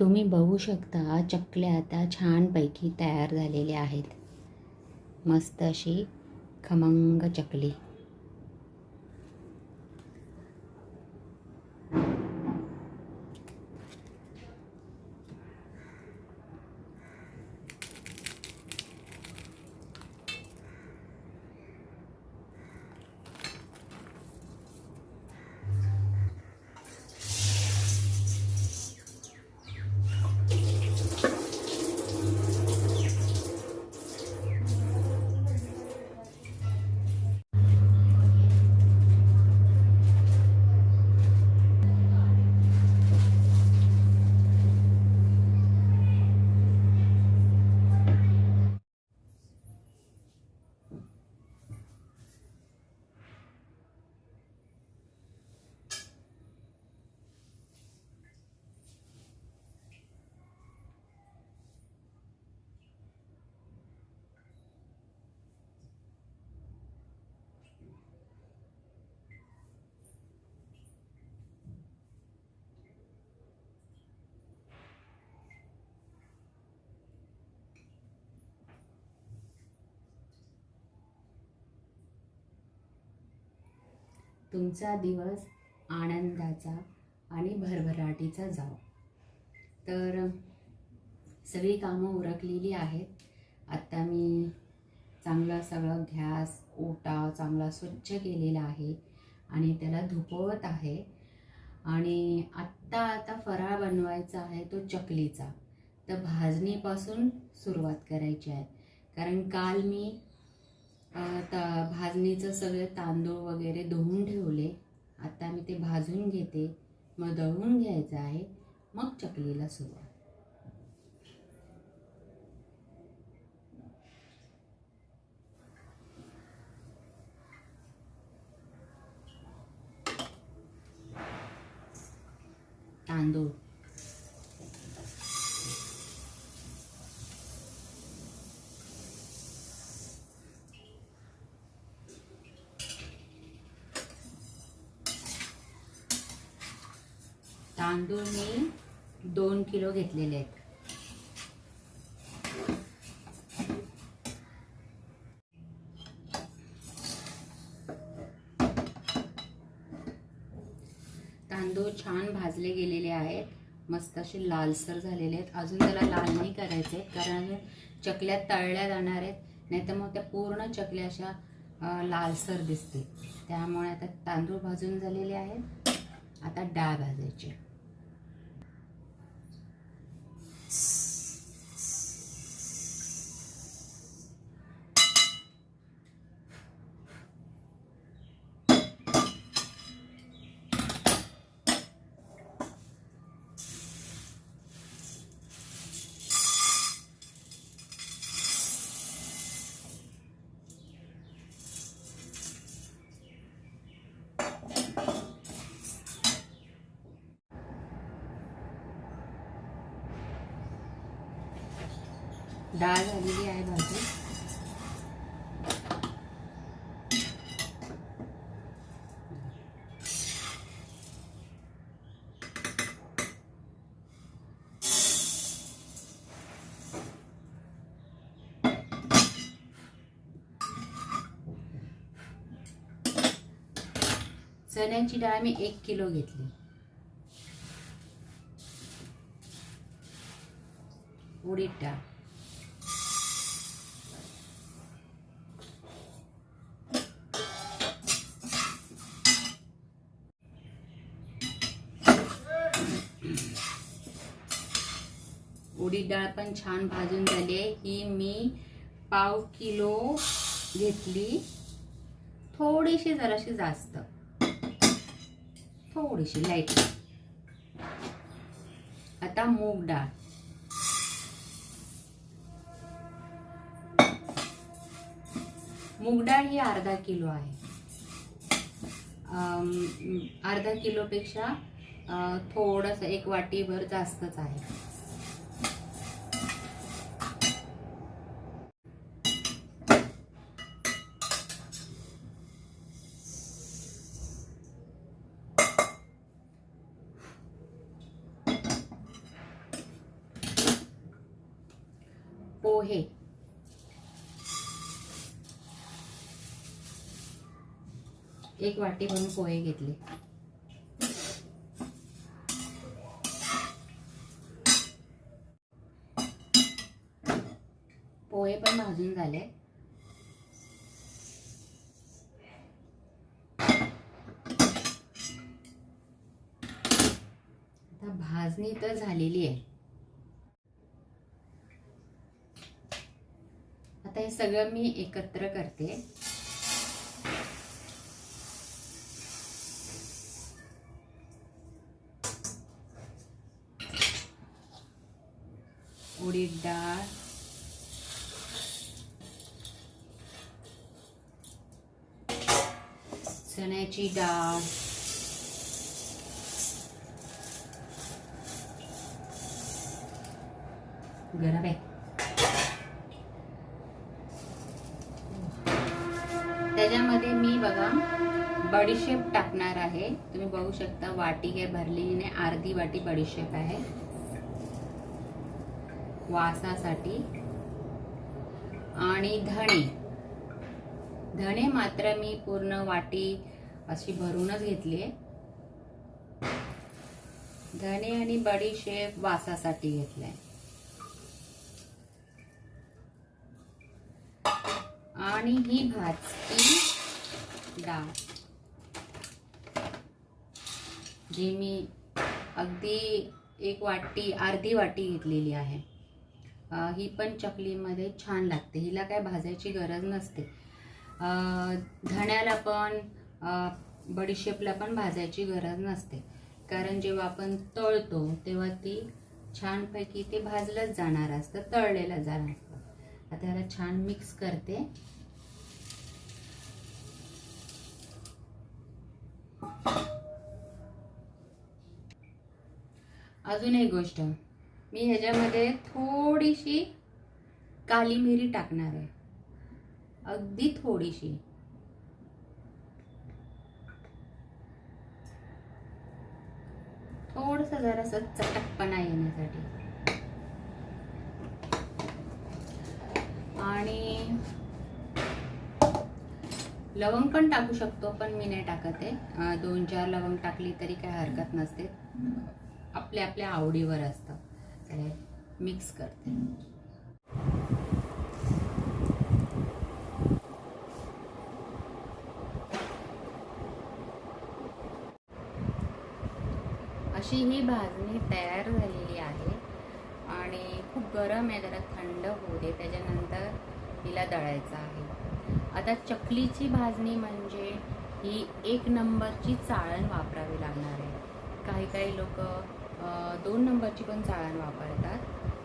तुम्ही बघू शकता चकल्या आता छानपैकी तयार झालेल्या आहेत. मस्त अशी खमंग चकली. तुमचा दिवस आनंदाचा आणि भरभराटीचा जाओ तर सगळी कामं उरकलेली आहेत. आत्ता मी चांगला सगळं घ्यास ओटा चांगला स्वच्छ केलेला आहे आणि त्याला धुपवत आहे. आणि आत्ता आता फराळ बनवायचा आहे तो चकलीचा. तर भाजणीपासून सुरुवात करायची आहे. कारण काल मी ता भाजणीचं सगळे तांदूळ वगैरे धुवून ठेवले. आता मी ते भाजून घेते. मग दळून घ्यायचं आहे. मग चकलीला सुरुवात. तांदूळ. तांदूळ मी दोन किलो घेतलेले आहेत. तांदूळ छान भाजले गेलेले आहेत. मस्त असे लालसर झालेले आहेत. अजून त्याला लाल नाही करायचे आहेत कारण चकल्या तळल्या जाणार आहेत. नाही तर मग त्या पूर्ण चकल्या अशा लालसर दिसते त्यामुळे आता तांदूळ भाजून झालेले आहेत. आता डाळ भाजायची. Yes. डाळ झालेली आहे भाजी. चण्याची डाळ मी एक किलो घेतली. उडीद डाळ. उडीद डाळ पण छान भाजून झाली आहे. ही मी पाव किलो घेतली. थोडीशी जराशी जास्त. थोडीशी लाइट आता मूग डाळ. मूग डाळ ही अर्धा किलो आहे. अर्धा किलोपेक्षा थोडंसं एक वाटीभर जास्तच आहे. आहे. एक वाटी भरून पोहे घेतले. पोहे पण भाजून झाले. आता भाजणी तर झालेली आहे आता हे सगळं मी एकत्र करते. उडीद डाळ. चण्याची डाळ. गरम आहे त्याच्यामध्ये मी बघा बडीशेप टाकणार आहे. तुम्ही बघू शकता वाटी हे भरलेली नाही अर्धी वाटी बडीशेप आहे. वासासाठी. आणि धणे. धणे मात्र मी पूर्ण वाटी अशी भरूनच घेतली धणे आणि बडीशेप वासासाठी घेतलाय आणि ही भाजकी डाळ. जी मी अगदी एक वाटी अर्धी वाटी घेतलेली आहे. ही पण चकलीमध्ये छान लागते. हिला काय भाजायची गरज नसते. धण्याला पण बडीशेपला पण भाजायची गरज नसते. कारण जेव्हा आपण तळतो तेव्हा ती छानपैकी ते भाजलंच जाणार असतं तळलेलं जाणार असतं. आता याला छान मिक्स करते. अजून एक गोष्ट. मी ह्याच्यामध्ये थोडीशी काली मिरी टाकणार आहे. अगदी थोडीशी. थोडस जरास चटकपणा येण्यासाठी. आणि लवंग पण टाकू शकतो पण मी नाही टाकत आहे. दोन चार लवंग टाकली तरी काय हरकत नसते. आपल्या आपल्या आवडीवर असतं. तर मिक्स करते. अशी ही भाजणी तयार झालेली आहे. आणि खूप गरम आहे जरा थंड होऊ दे. त्याच्यानंतर हिला दळायचं आहे. आता चकलीची भाजणी म्हणजे ही एक नंबरची चाळण वापरावी लागणार आहे. काही काही लोक दोन नंबरची पण चाळण वापरतात.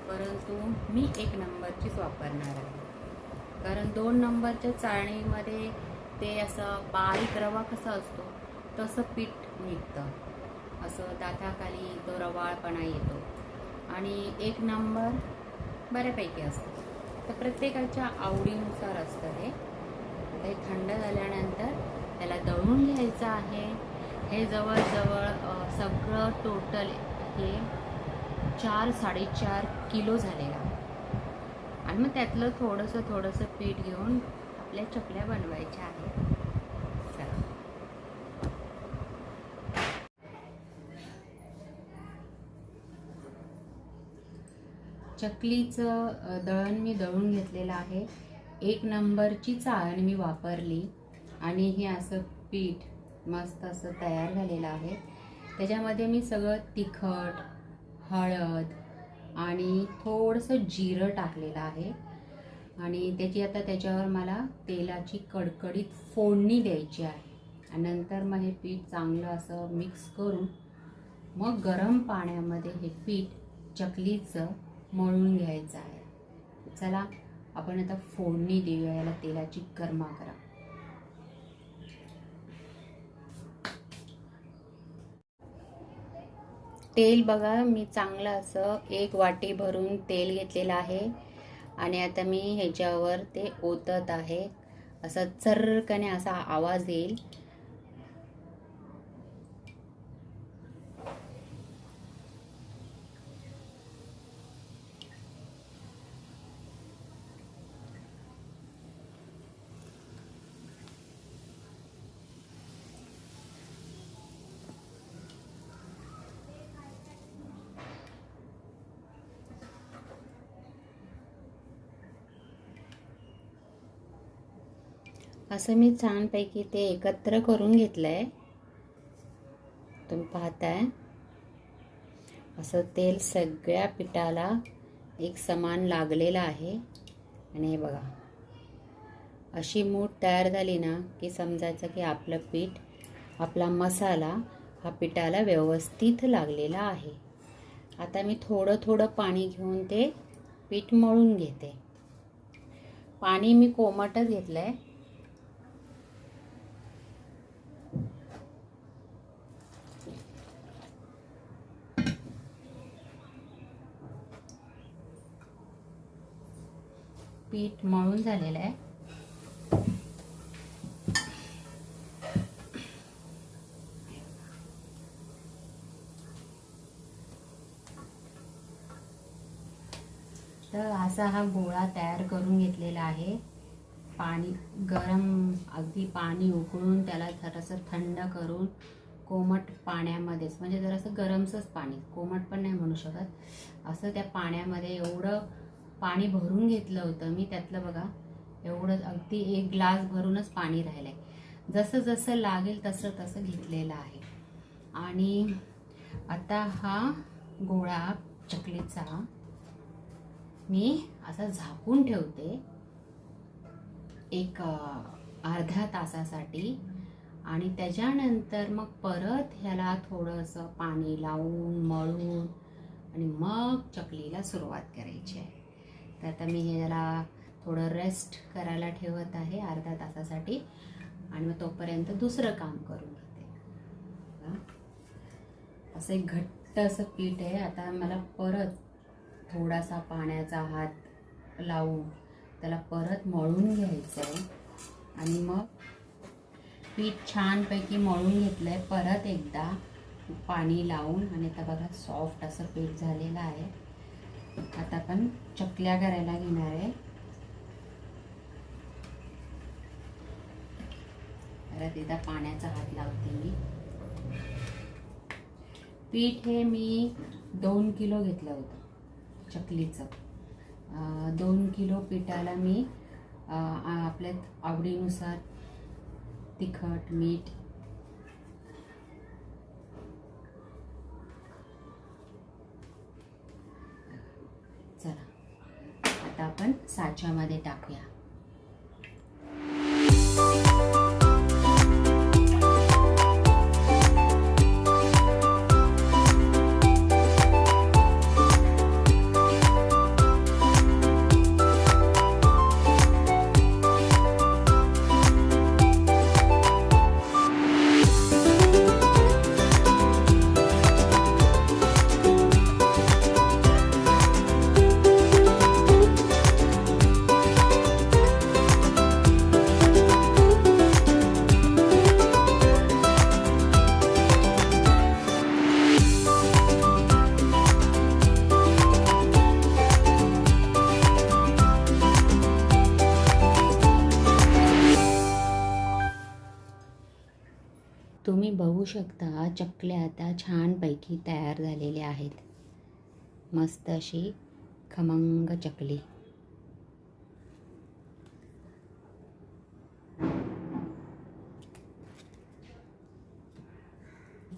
परंतु मी एक नंबरचीच वापरणार आहे. कारण दोन नंबरच्या चाळणीमध्ये ते असं बारीक रवा कसा असतो तसं पीठ निघतं. असं दाताखाली तो रवाळपणा येतो. आणि एक नंबर बऱ्यापैकी असतो. तर प्रत्येकाच्या आवडीनुसार असतं हे. ते थंड झाल्यानंतर त्याला दळून घ्यायचं आहे. हे जवळजवळ सगळं टोटल हे चार साडेचार किलो झालेलं आहे. आणि मग त्यातलं थोडंसं थोडंसं पीठ घेऊन आपल्या चकल्या बनवायच्या आहेत. चकलीचं दळण मी दळून घेतलेलं आहे. एक नंबरची चाळण मी वापरली. आणि हे असं पीठ मस्त असं तयार झालेलं आहे. त्याच्यामध्ये मी सगळं तिखट हळद आणि थोडंसं जिरं टाकलेलं आहे. आणि त्याची आता त्याच्यावर मला तेलाची कडकडीत फोडणी द्यायची आहे. आणि नंतर मग हे पीठ चांगलं असं मिक्स करून मग गरम पाण्यामध्ये हे पीठ चकलीचं मळून घ्यायचं आहे. चला आपण आता फोडणी देऊया याला तेलाची गरमा करा तेल बघा मी चांगलं असं एक वाटी भरून तेल घेतलेलं आहे. आणि आता मी ह्याच्यावर ते ओतत आहे. असं चर्रकने असा आवाज येईल. असं मी छानपैकी ते एकत्र करून घेतलं आहे तुम्ही पाहताय. असं तेल सगळ्या पिठाला एक समान लागलेलं आहे. आणि हे बघा. अशी मूठ तयार झाली ना की समजायचं की आपलं पीठ आपला मसाला हा पिठाला व्यवस्थित लागलेला आहे. आता मी थोडं थोडं पाणी घेऊन ते पीठ मळून घेते. पाणी मी कोमटच घेतलं आहे पीठ मळून झालेलं आहे. तर असा हा गोळा तयार करून घेतलेला आहे. पाणी गरम अगदी पाणी उकळून त्याला जरासं थंड करून कोमट पाण्यामध्येच म्हणजे जरासं गरमचंच पाणी कोमट पण नाही म्हणू शकत. असं त्या पाण्यामध्ये एवढं पाणी भरून घेतलं होतं. मी त्यातलं बघा एवढं अगदी एक ग्लास भरूनच पाणी राहिलं आहे जसं जसं लागेल तसं तसं घेतलेलं आहे. आणि आता हा गोळा चकलीचा मी असा झाकून ठेवते. एक अर्ध्या तासासाठी. आणि त्याच्यानंतर मग परत ह्याला थोडंसं पाणी लावून मळून आणि मग चकलीला सुरुवात करायची आहे. तर आता मी ह्याला थोडं रेस्ट करायला ठेवत आहे अर्ध्या तासासाठी. आणि मग तोपर्यंत दुसरं काम करून घेते. असं एक घट्ट असं पीठ आहे. आता मला परत थोडासा पाण्याचा हात लावून त्याला परत मळून घ्यायचं आहे. आणि मग पीठ छानपैकी मळून घेतलं आहे परत एकदा पाणी लावून. आणि आता बघा सॉफ्ट असं पीठ झालेलं आहे. आता आपण चकल्या करायला घेणार आहे. परत एकदा पाण्याचा हात लावते मी. पीठ हे मी दोन किलो घेतलं होतं चकलीचं. दोन किलो पिठाला मी आपल्या आवडीनुसार तिखट मीठ चला आता आपण साच्यामध्ये टाकूया. बघता चकल्या आता छानपैकी तयार झालेल्या आहेत. मस्त अशी खमंग चकली.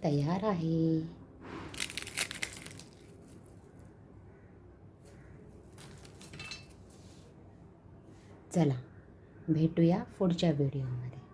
तयार आहे. चला भेटूया पुढच्या व्हिडिओमध्ये.